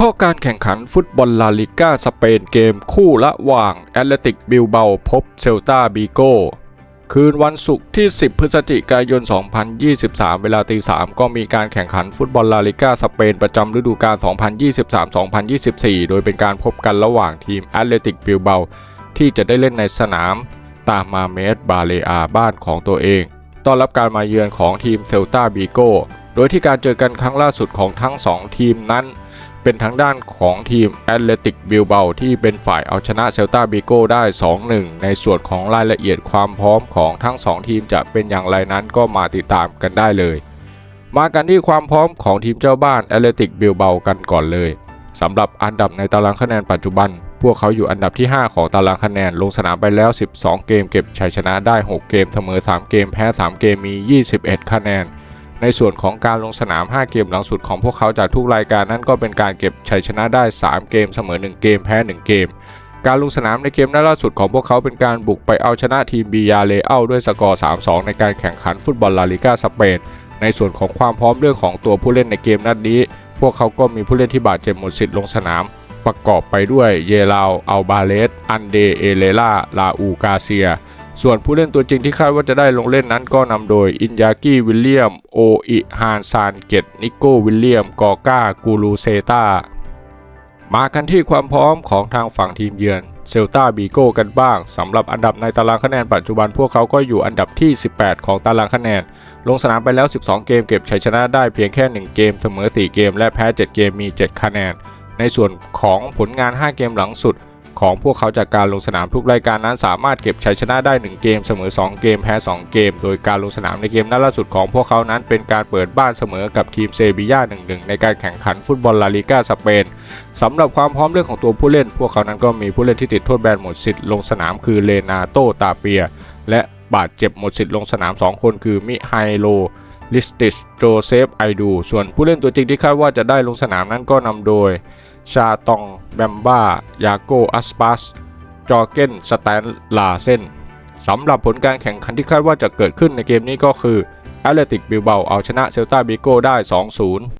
ข้อการแข่งขันฟุตบอลลาลิก้าสเปนเกมคู่ระหว่างแอตเลติกบิลเบาพบเซลตาบีโกคืนวันศุกร์ที่ 10 พฤศจิกายน 2023 เวลาตี3ก็มีการแข่งขันฟุตบอลลาลิก้าสเปนประจำฤดูกาล 2023-2024 โดยเป็นการพบกันระหว่างทีมแอตเลติกบิลเบาที่จะได้เล่นในสนามตามาเมสบาเลอาบ้านของตัวเอง ต้อนรับการมาเยือนของทีมเซลตาบีโกโดยที่การเจอกันครั้งล่าสุดของทั้ง 2 ทีมนั้น เป็นทางด้านของทีมแอตเลติกบิลเบาที่เป็นฝ่ายเอาชนะเซลตาบิโกได้ 2-1 ในส่วนของรายละเอียดความพร้อมของทั้ง 2 ทีมจะเป็นอย่างไรนั้นก็มาติดตามกันได้เลย มากันที่ความพร้อมของทีมเจ้าบ้านแอตเลติกบิลเบากันก่อนเลยสำหรับอันดับในตารางคะแนนปัจจุบัน พวกเขาอยู่อันดับที่ 5 ของตารางคะแนนลงสนามไปแล้ว 12 เกมเก็บชัยชนะได้ 6 เกมเสมอ 3 เกมแพ้ 3 เกมมี 21 คะแนน ในส่วนของการลงสนาม 5 เกมหลังสุดของพวกเขาจากทุกรายการนั้นก็เป็นการเก็บชัยชนะได้ 3 เกมเสมอ 1 เกมแพ้ 1 เกม การลงสนามในเกมนัดล่าสุดของพวกเขาเป็นการบุกไปเอาชนะทีมบียาเลอัลด้วยสกอร์ 3-2 ในการแข่งขันฟุตบอลลาลิกาสเปนในส่วนของความพร้อมเรื่องของตัวผู้เล่นในเกมนัดนี้ พวกเขาก็มีผู้เล่นที่บาดเจ็บหมดสิทธิ์ลงสนาม ประกอบไปด้วยเยลาวอัลบาเลส อันเด เอเลล่า ลาอูกาเซีย ส่วนผู้เล่นตัวจริงที่คาดว่าจะได้ลงเล่นนั้นก็นำโดย อินยากิวิลเลียม โออิฮานซานเกต นิโกวิลเลียม กอก้า กูรูเซตามากันที่ความพร้อมของทางฝั่งทีมเยือนเซลตาบีโกกันบ้างสำหรับอันดับในตารางคะแนนปัจจุบันพวกเขาก็อยู่อันดับที่ 18 ของตารางคะแนน ลงสนามไปแล้ว 12 เกมเก็บชัยชนะได้เพียงแค่ 1 เกมเสมอ 4 เกม และแพ้ 7 เกมมี 7 คะแนน ในส่วนของผลงาน 5 เกมหลังสุด ของพวกเขาจากการลงสนามทุกรายการนั้นสามารถเก็บชัยชนะได้ 1 เกมเสมอ 2 เกมแพ้ 2 เกม โดยการลงสนามในเกมนัดล่าสุดของพวกเขานั้นเป็นการเปิดบ้านเสมอกับทีมเซบีย่า1-1 ในการแข่งขันฟุตบอลลาลิกาสเปนสำหรับความพร้อมเรื่องของตัวผู้เล่น พวกเขานั้นก็มีผู้เล่นที่ติดโทษแบนหมดสิทธิ์ลงสนามคือเลนาโตตาเปีย และบาดเจ็บหมดสิทธิ์ลงสนาม 2 คนคือมิไฮโลลิสติสโจเซฟไอดู ส่วนผู้เล่นตัวจริงที่คาดว่าจะได้ลงสนามนั้นก็นำโดย ชาตอง แบมบ้า ยาโกอัสปัสจอเกนสแตนลาเซนสำหรับผลการแข่งขันที่คาดว่าจะเกิดขึ้นในเกมนี้ก็คือแอตเลติกบิลเบาเอาชนะเซลตาบิโกได้ 2-0